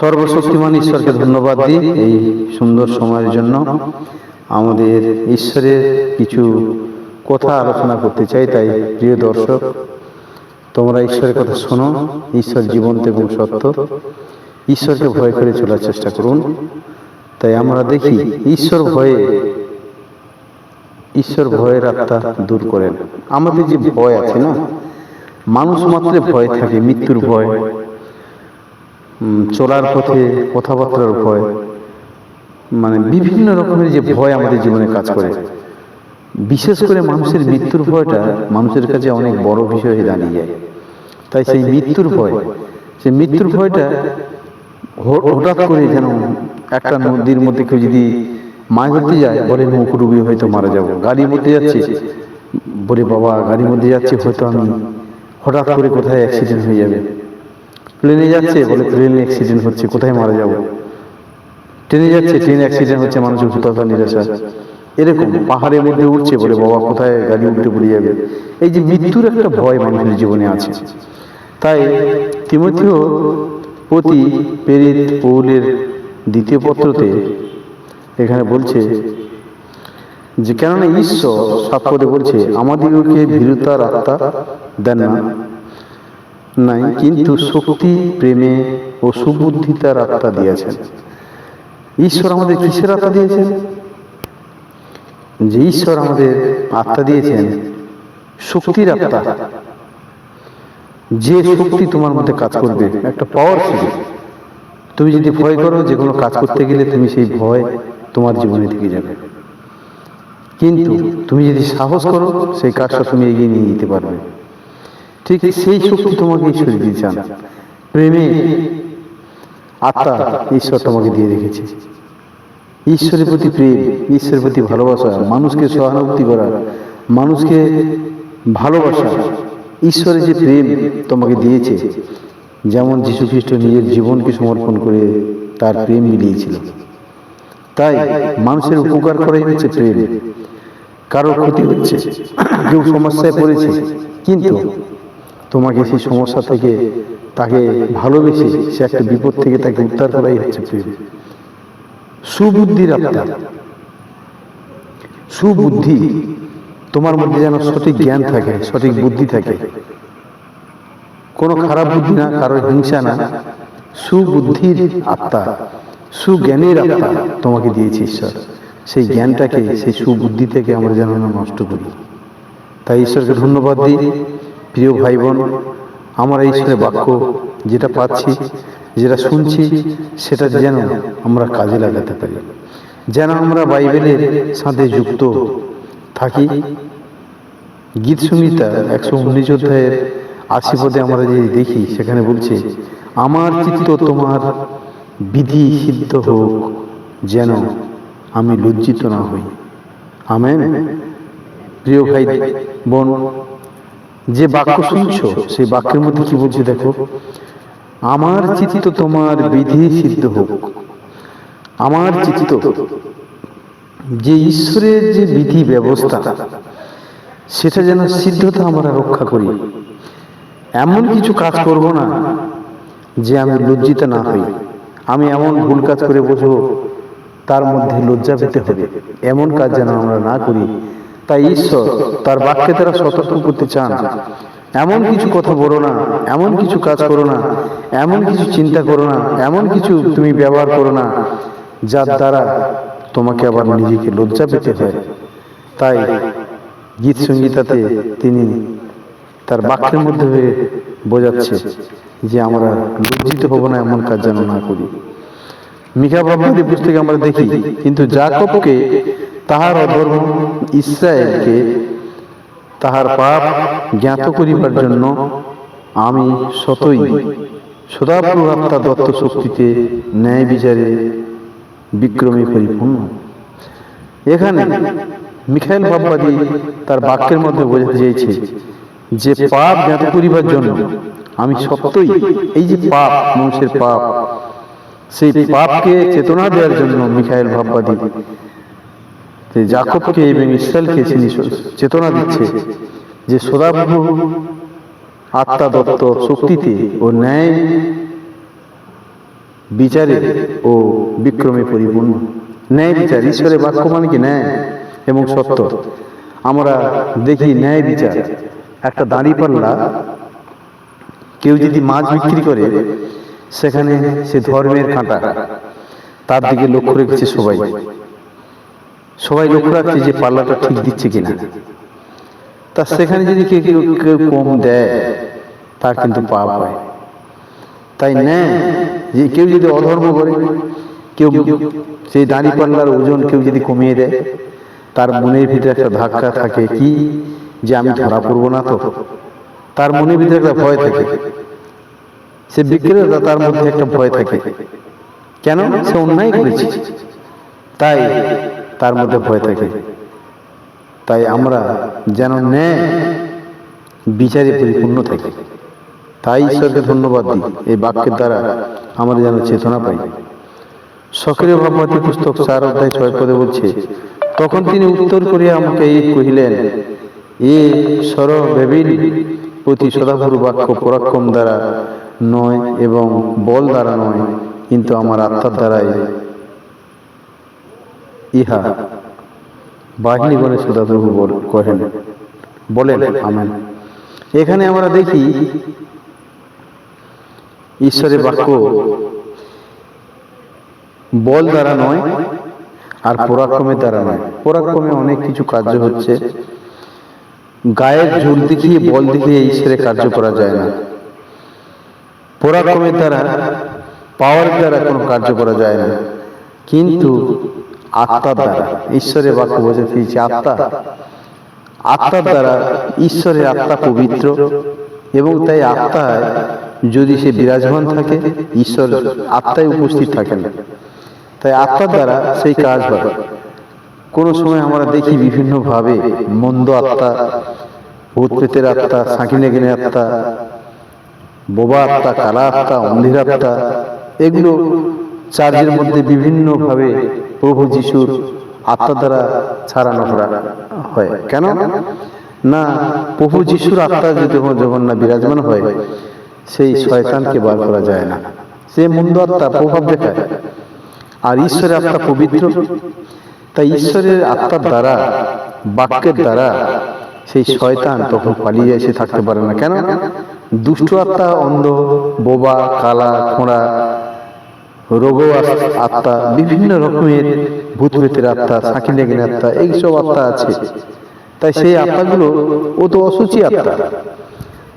সর্বশক্তিমান ঈশ্বরকে ধন্যবাদ দিই এই সুন্দর সময়ের জন্য। আমাদের ঈশ্বরের কিছু কথা আলোচনা করতে চাই, তাই প্রিয় দর্শক, তোমরা ঈশ্বরের কথা শোনো, ঈশ্বর জীবন্ত এবং সত্য। ঈশ্বরকে ভয় করে চলার চেষ্টা করুন। তাই আমরা দেখি, ঈশ্বর ভয়ে, ঈশ্বর ভয়ের আত্মা দূর করেন। আমাদের যে ভয় আছে না, মানুষ মাত্রে ভয় থাকে, মৃত্যুর ভয়। চলার পথে কথাবার্তার ভয় মানে বিভিন্ন রকমের যে ভয় আমাদের জীবনে কাজ করে। বিশেষ করে মানুষের মৃত্যুর ভয়টা মানুষের কাছে অনেক বড় বিষয় হয়ে দাঁড়িয়ে যায়। তাই সেই মৃত্যুর ভয়, সেই মৃত্যুর ভয়টা হঠাৎ করে যেন একটা নদীর মধ্যে কেউ যদি মাছ ধরতে যায়, বলে ডুবে হয়তো মারা যাব। গাড়ির মধ্যে যাচ্ছে, বলে বাবা, গাড়ির মধ্যে যাচ্ছে, হয়তো আমি হঠাৎ করে কোথায় অ্যাক্সিডেন্ট হয়ে যাবে। প্লেনে যাচ্ছে, বলে প্লেনে অ্যাক্সিডেন্ট হচ্ছে, কোথায় মারা যাব? ট্রেনে যাচ্ছে ট্রেন অ্যাক্সিডেন্ট হচ্ছে মানুষের হতাশা নিরাশা। এরকম, পাহাড়ের মধ্যে উঠছে বলে বাবা, কোথায় গাড়ি উল্টে পড়ে যাবে? এই যে মৃত্যুর একটা ভয় মানুষের জীবনে আছে। তাই তিমথিও প্রতি প্রেরিত পৌলের দ্বিতীয় পত্রতে এখানে বলছে যে, কেননা ঈশ্বর সাত বলছে, আমাদিগকে ভীরুতার আত্মা দেন না। নাই, কিন্তু শক্তি, প্রেমে ও সুবুদ্ধিতার আত্মা দিয়েছেন। ঈশ্বর আমাদের কিসের আত্মা দিয়েছেন? যে ঈশ্বর আমাদের আত্মা দিয়েছেন, শক্তির আত্মা। যে শক্তি তোমার মধ্যে কাজ করবে, একটা পাওয়ার ছিল তুমি যদি ভয় করো, যে কোনো কাজ করতে গেলে তুমি সেই ভয় তোমার জীবনে থেকে যাবে। কিন্তু তুমি যদি সাহস করো, সেই কাজটা তুমি এগিয়ে নিয়ে যেতে পারবে। ঠিক সেই শক্তি তোমাকে ঈশ্বর দিয়ে চান প্রেমে আত্মা ঈশ্বর তোমাকে দিয়ে রেখেছে। ঈশ্বরের প্রতি প্রেম, ঈশ্বরের প্রতি ভালোবাসা, মানুষকে সহানুভূতি করা, মানুষকে ভালোবাসা, ঈশ্বরের যে প্রেম তোমাকে দিয়েছে, যেমন যীশু খ্রিস্ট নিজের জীবনকে সমর্পণ করে তার প্রেম মিলিয়েছিল। তাই মানুষের উপকার করাই হচ্ছে প্রেম। কারও ক্ষতি হচ্ছে, কেউ সমস্যায় পড়েছে, কিন্তু তোমাকে সেই সমস্যা থেকে তাকে ভালোবেসে সে একটা বিপদ থেকে তাকে উদ্ধার করাই হচ্ছে প্রেম সুবুদ্ধির আত্মা সুবুদ্ধি তোমার মধ্যে যেন সঠিক জ্ঞান থাকে, সঠিক বুদ্ধি থাকে। কোনো খারাপ বুদ্ধি না কারোর হিংসা না। সুবুদ্ধির আত্মা, সুজ্ঞানের আত্মা তোমাকে দিয়েছে ঈশ্বর। সেই জ্ঞানটাকে, সেই সুবুদ্ধি থেকে আমরা যেন নষ্ট করি। তাই ঈশ্বরকে ধন্যবাদ দিই। প্রিয় ভাই বোন আমরা ঈশ্বরের বাক্য যেটা পাচ্ছি, যেটা শুনছি, সেটা যেন আমরা কাজে লাগাতে পারি। যেন আমরা বাইবেলের সাথে যুক্ত থাকি। গীত সংহিতা একশো উনিশ অধ্যায়ের আশি পদে আমরা যে দেখি, সেখানে বলছে, আমার চিত্ত তোমার বিধি সিদ্ধ হোক, যেন আমি লজ্জিত না হই। আমেন। প্রিয় ভাই বোন যে বাক্য শুনছো, সেই বাক্যের মধ্যে কি বলছে দেখো? আমার চিত্ত তোমার বিধি সিদ্ধ হোক। আমার চিত্ত, যে ঈশ্বরের যে বিধি ব্যবস্থা, সেটা যেন সিদ্ধতা আমরা রক্ষা করি। এমন কিছু কাজ করব না যে আমি লজ্জিত না হই। আমি এমন ভুল কাজ করে বসবো, তার মধ্যে লজ্জা পেতে হবে। এমন কাজ যেন আমরা না করি তাই ঈশ্বর তার বাক্যে তারা সতর্ক করতে চান। এমন কিছু কথা বলো না, এমন কিছু কাজ করো না, এমন কিছু চিন্তা করো না, এমন কিছু তুমি ব্যবহার করো না, যার দ্বারা তোমাকে আবার নিজেকে লজ্জা পেতে হয়। তাই গীত সঙ্গীতাতে তিনি তার বাক্যের মধ্যে হয়ে বোঝাচ্ছে যে আমরা লজ্জিত হব না, এমন কাজ যেন না করি। মিকা বাবাদের পুস্তকে আমরা দেখি, কিন্তু জাকবকে তাহার অধর্ম ইসরায়েলকে তাহার পাপ জ্ঞাত করিবার জন্য আমি সতই। সদাপ্রভু দত্ত শক্তিতে ন্যায় বিচারে বিক্রমী পরিপূর্ণ। এখানে মিখাইল ভাববাদী তার বাক্যের মধ্যে বোঝাতে চেয়েছে যে পাপ জ্ঞাত করিবার জন্য আমি সত্যই এই যে পাপ, মানুষের পাপ, সেই পাপকে চেতনা দেওয়ার জন্য মিখাইল ভাববাদী জাকবকে এবং ইসরায়েলকে তিনি চেতনা দিচ্ছে, যে সদাপ্রভু আত্মা দত্ত শক্তিতে ও ন্যায় বিচারে ও বিক্রমে পরিপূর্ণ। ন্যায় বিচার, ঈশ্বরের বাক্য মানে কি ন্যায় এবং সত্য? আমরা দেখি ন্যায় বিচার। একটা দাঁড়ি পাল্লা, কেউ যদি মাছ বিক্রি করে, সেখানে সে ধর্মের কাঁটা তার দিকে লক্ষ্য রেখেছে সবাই। সবাই লক্ষ্য রাখছে যে পাল্লাটা ঠিক দিচ্ছে কিনা। তা সেখানে যদি কেউ কেউ কেউ কম দেয় তার কিন্তু পাপ হয়। তাই নেয় যে কেউ যদি অধর্ম করে কেউ সেই দাঁড়ি পাল্লার ওজন কেউ যদি কমিয়ে দেয় তার মনের ভিতরে একটা ধাক্কা থাকে কি? যে আমি ধরা পড়ব না তো? তার মনের ভিতরে একটা ভয় থাকে। সে বিক্রেতা তার মধ্যে একটা ভয় থাকে। কেন? সে অন্যায় করেছে। তাই তার মধ্যে ভয় থাকে। তাই আমরা যেন ন্যায় বিচারে পরিপূর্ণ থাকি। তাই ঈশ্বরকে ধন্যবাদ দিই, এই বাক্যের দ্বারা আমরা যেন চেতনা পাই। সক্রিয় ভাবমতী পুস্তক চার অধ্যায় ছয় পদে বলছে, তখন তিনি উত্তর করিয়া আমাকে এই কহিলেন, এ সর বেবিল প্রতি সদাপুর বাক্য পরাক্রম দ্বারা নয় এবং বল দ্বারা নয়, কিন্তু আমার আত্মার দ্বারাই ইহা। বাহিনীগণে সদাপ্রভু বল- কহেন। বলেন, আমেন। এখানে আমরা দেখি ঈশ্বরের বাক্য, বল দ্বারা নয় আর পরাক্রমের দ্বারা নয়। পরাক্রমে অনেক কিছু কার্য হচ্ছে। গায়ের জোর দেখিয়ে, বল দেখিয়ে ঈশ্বরের কার্য করা যায় না। পরাক্রমের দ্বারা পাওয়ার দ্বারা কোনো কার্য করা যায় না। কিন্তু আত্মার দ্বারা। ঈশ্বরের বাক্য বোঝা দিয়েছে আত্মা? আত্মার দ্বারা ঈশ্বরের আত্মা পবিত্র এবং তাই আত্মায় যদি সে বিরাজমান থাকে, ঈশ্বর আত্মায় উপস্থিত থাকেন। তাই আত্মার দ্বারা সেই কাজ হয়। কোনো সময় আমরা দেখি বিভিন্নভাবে মন্দ আত্মা ভূত প্রেতের আত্মা সাঁকিনেগিনের আত্মা, বোবা আত্মা, কালা আত্মা, অন্ধের আত্মা, এগুলো চার্চের মধ্যে বিভিন্নভাবে প্রভু যিশুর আত্মা দ্বারা ছাড়ানো হয়। কেন? না, প্রভু যিশুর আত্মা যদি যখন না বিরাজমান হয়, সেই শয়তানকে বার করা যায় না। সে মন্দ আত্মা, প্রভাব দেখায়। আর ঈশ্বরের আত্মা পবিত্র। তাই ঈশ্বরের আত্মার দ্বারা, বাক্যের দ্বারা সেই শয়তান তখন পালিয়ে এসে থাকতে পারে না। কেন? দুষ্ট আত্মা অন্ধ, বোবা, কালা, খোঁড়া রোগ আত্মা, বিভিন্ন রকমের ভূত প্রেতের আত্মা, সাঁকি লেগেন আত্মা, এইসব আত্মা আছে। তাই সেই আত্মাগুলো ও তো অসুচি আত্মা।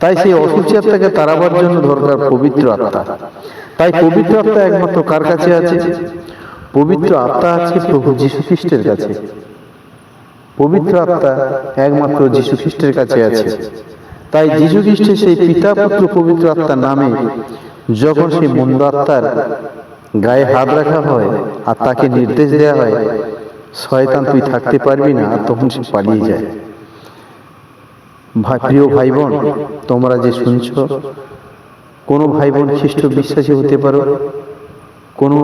তাই সেই অসুচি আত্মাকে তাড়াবার জন্য দরকার পবিত্র আত্মা। তাই পবিত্র আত্মা একমাত্র কার কাছে আছে? পবিত্র আত্মা আছে প্রভু যীশু খ্রিস্টের কাছে। পবিত্র আত্মা একমাত্র যীশু খ্রিস্টের কাছে আছে। তাই যীশু খ্রিস্টের সেই পিতা পুত্র পবিত্র আত্মার নামে যখন সেই মন্দ আত্মার গায়ে হাত রাখা হয় আর তাকে নির্দেশ দেওয়া হয়, শয়তান, তুই থাকতে পারবি না তখন সে পালিয়ে যায়। প্রিয় ভাই বোন তোমরা যে শুনছ, কোনো ভাই বোন খ্রিস্ট বিশ্বাসী হতে পারো, কোনো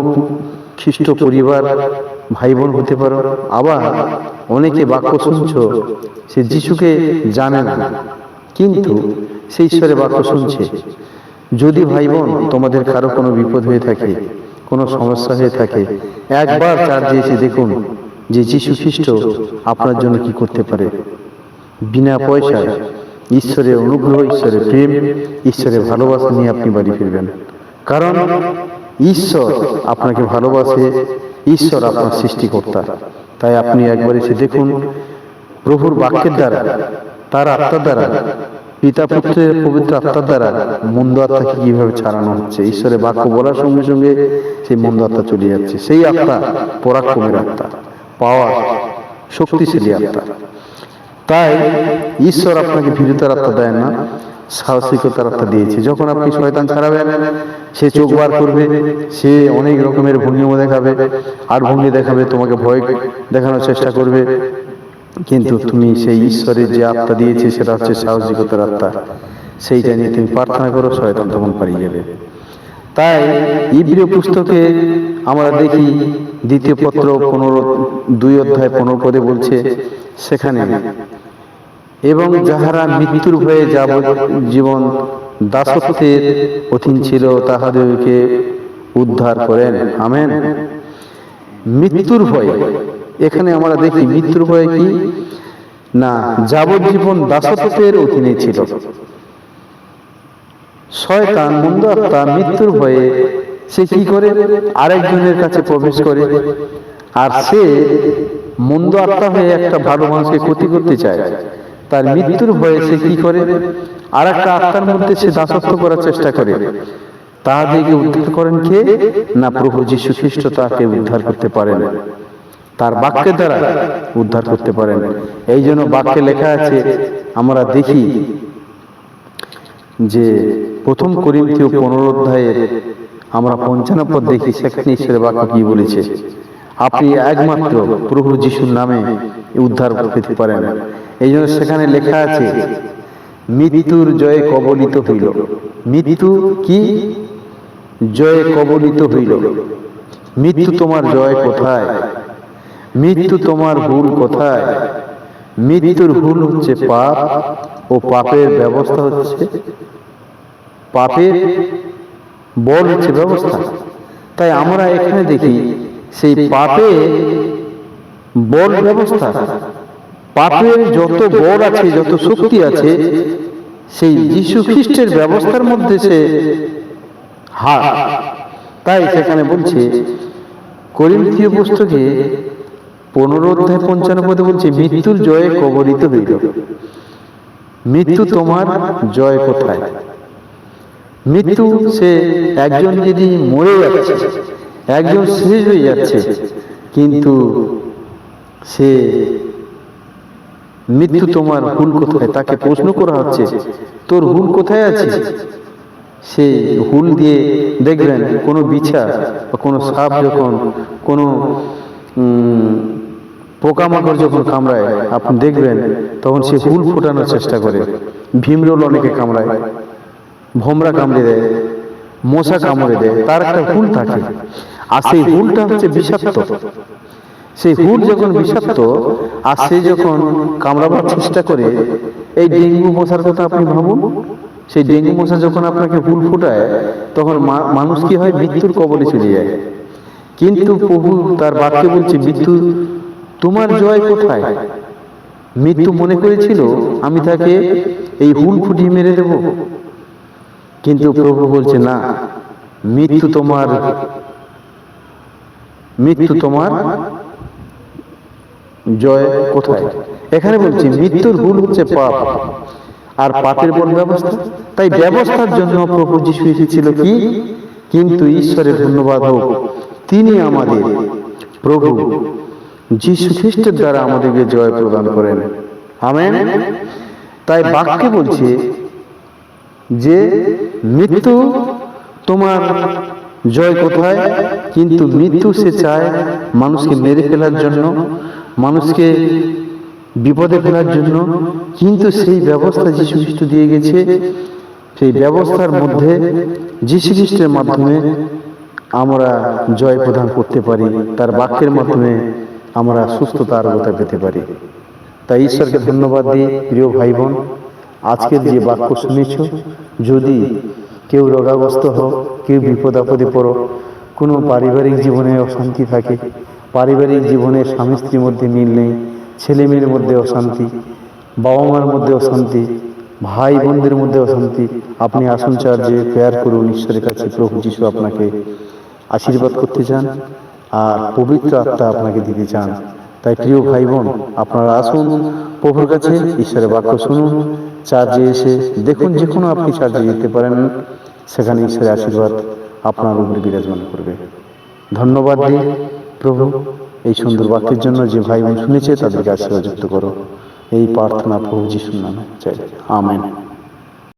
খ্রিস্ট পরিবার ভাই বোন হতে পারো, আবার অনেকে বাক্য শুনছ, সে যিশুকে জানে না, কিন্তু সে ঈশ্বরের বাক্য শুনছে। যদি ভাই বোন তোমাদের কারও কোনো বিপদ হয়ে থাকে কোনো সমস্যা হয়ে থাকে। একবার চার্জে এসে দেখুন যে যিশু খ্রিস্ট আপনার জন্য কি করতে পারে। বিনা পয়সায় ঈশ্বরের অনুগ্রহ ঈশ্বরের প্রেম ঈশ্বরের ভালোবাসা নিয়ে আপনি বাড়ি ফিরবেন। কারণ ঈশ্বর আপনাকে ভালোবাসে ঈশ্বর আপনার সৃষ্টিকর্তা। তাই আপনি একবার এসে দেখুন প্রভুর বাক্যের দ্বারা তার আত্মার দ্বারা পিতা পুত্রের পবিত্র আত্মার দ্বারা মন্দ আত্মাকে কীভাবে ছাড়ানো হচ্ছে? ঈশ্বরের বাক্য বলার সঙ্গে সঙ্গে সেই মন্দ আত্মা চলে যাচ্ছে। সেই আত্মা পরাক্রমের আত্মা, পাওয়ার, শক্তিশালী আত্মা। তাই ঈশ্বর আপনাকে ভীরুতার আত্মা দেয় না, সাহসিকতার আত্মা দিয়েছে। যখন আপনি শয়তান ছাড়াবেন, সে চোখ বার করবে, সে অনেক রকমের ভঙ্গিম দেখাবে, আর ভঙ্গি দেখাবে, তোমাকে ভয় দেখানোর চেষ্টা করবে কিন্তু তুমি সেই ঈশ্বরের যে আত্মা দিয়েছে সেটা হচ্ছে সাহসিকতার আত্মা। সেইটা নিয়ে তুমি প্রার্থনা করো শয়তান তখন পালিয়ে যাবে। তাই ইব্রিয় পুস্তকে আমরা দেখি দ্বিতীয় পত্র পনেরো দুই অধ্যায় পনেরো পদে বলছে সেখানে এবং যাহারা মৃত্যুর ভয়ে যাব জীবন দাসত্বের অধীন ছিল তাহাদেরকে উদ্ধার করেন। আমেন। মৃত্যুর ভয়ে এখানে আমরা দেখি মৃত্যুর ভয়ে কি? না, যাবজ্জীবন দাসত্বের অধীনে ছিল। শয়তান মন্দ আত্মা মৃত্যুর ভয়ে সে কি করে? আরেকজনের কাছে প্রবেশ করে। আর সে মন্দ আত্মা হয়ে একটা ভালো মানুষকে ক্ষতি করতে চায়। তার মৃত্যুর ভয়ে সে কি করে? আর একটা আত্মার মধ্যে সে দাসত্ব করার চেষ্টা করে। তাহাদেরকে উদ্ধার করেন কে? না, প্রভু যীশু খ্রিস্ট তাকে উদ্ধার করতে পারেন। তার বাক্যের দ্বারা উদ্ধার করতে পারেন। এই জন্য বাক্যে লেখা আছে আমরা দেখি যে প্রথম করিন্থীয় পনেরো অধ্যায়ের আমরা পঞ্চান্ন পদ দেখি সেখানে ঈশ্বরের বাক্য কি বলেছে? আপনি একমাত্র প্রভু যিশুর নামে উদ্ধার পেতে পারেন। এই জন্য সেখানে লেখা আছে মৃত্যুর জয়ে কবলিত হইল। মৃত্যু কি? জয়ে কবলিত হইল। মৃত্যু তোমার জয় কোথায়? মৃত্যু তোমার ভুল কোথায়। মৃত্যুর ভুল হচ্ছে পাপ ও পাপের ব্যবস্থা হচ্ছে পাপের বল হচ্ছে ব্যবস্থা। তাই আমরা এখানে দেখি সেই পাপে বল ব্যবস্থা। পাপের যত বল আছে, যত শক্তি আছে, সেই যীশু খ্রিস্টের ব্যবস্থার মধ্যে সে হার। তাই সেখানে বলছে, করিন্থীয় পুস্তকে পনেরো অধ্যায় পঞ্চান্ন পদে বলছে, মৃত্যুর জয়ে কবরিত হইল। মৃত্যু তোমার জয় কোথায়? মৃত্যু সে একজন যদি মরে যাচ্ছে, একজন শেষ হয়ে যাচ্ছে, কিন্তু সে মৃত্যু তোমার হুল কোথায়? তাকে প্রশ্ন করা হচ্ছে, তোর হুল কোথায় আছে? সে হুল দিয়ে দেখবেন কোনো বিছা বা কোনো সাপ যখন কোনো পোকামাকড় যখন কামড়ায়, আপনি দেখবেন তখন সে হুল ফোটানোর চেষ্টা করে, ভীমরোল অনেকে কামড়ায়, ভোমরা কামড়ে দেয়, মশা কামড়ে দেয়, তার একটা হুল থাকে। আর সেই হুলটা হচ্ছে বিষাক্ত। সেই হুল যখন বিষাক্ত, আর সে যখন কামড়াবার চেষ্টা করে, এই ডেঙ্গু মশার কথা আপনি ভাবুন, সেই ডেঙ্গু মশা যখন আপনাকে হুল ফুটায়, তখন মানুষ কি হয়? মৃত্যুর কবলে চলে যায়। কিন্তু প্রভু তার বাক্যে বলছে, মৃত্যু তোমার জয় কোথায়? মৃত্যু মনে করেছিল আমি তাকে এই হুল ফুটিয়ে মেরে দেব। কিন্তু প্রভু বলছে, না, মৃত্যু তোমার মৃত্যু তোমার জয় কোথায়? এখানে বলছি, মৃত্যুর ভুল হচ্ছে পাপ আর পাপের বল ব্যবস্থা। তাই ব্যবস্থার জন্য প্রভু যিশু এসেছিল কি? কিন্তু ঈশ্বরের ধন্যবাদ হোক, তিনি আমাদের প্রভু। যিশু খ্রিস্টের দ্বারা আমাদেরকে জয় প্রদান করেন। আমেন? তাই বাক্যে বলছে যে, মৃত্যু তোমার জয় কোথায়? কিন্তু মৃত্যু সে চায় মানুষকে মেরে ফেলার জন্য, মানুষকে বিপদে ফেলার জন্য। কিন্তু সেই ব্যবস্থা যীশু খ্রিস্ট দিয়ে গেছে, সেই ব্যবস্থার মধ্যে যীশু খ্রিস্টের মাধ্যমে আমরা জয় প্রদান করতে পারি। তার বাক্যের মাধ্যমে আমরা সুস্থতা আরোগ্যতা পেতে পারি। তাই ঈশ্বরকে ধন্যবাদ দিই প্রিয় ভাই বোন আজকের যে বাক্য শুনেছ, যদি কেউ রোগাগ্রস্ত হও, কেউ বিপদ আপদে পড়ো, কোনো পারিবারিক জীবনে অশান্তি থাকে, পারিবারিক জীবনে স্বামী স্ত্রীর মধ্যে মিল নেই, ছেলে মেয়ের মধ্যে অশান্তি, বাবা মার মধ্যে অশান্তি, ভাই বোনদের মধ্যে অশান্তি, আপনি আসুন চার্জে প্রেয়ার করুন, ঈশ্বরের কাছে প্রভু যিশু আপনাকে আশীর্বাদ করতে চান। আর পবিত্র আত্মা আপনাকে দিতে চান। তাই প্রিয় ভাই বোন আপনারা আসুন, প্রভুর কাছে ঈশ্বরের বাক্য শুনুন, চার্জে এসে দেখুন যে কোনো আপনি চার্জে যেতে পারেন, সেখানে ঈশ্বরের আশীর্বাদ আপনার উপরে বিরাজমান করবে। ধন্যবাদ দিই প্রভু, এই সুন্দর বাক্যের জন্য যে ভাই বোন শুনেছে, তাদেরকে আশীর্বাদ যুক্ত করো। এই প্রার্থনা প্রভু যিশুর নামে চাই। আমেন।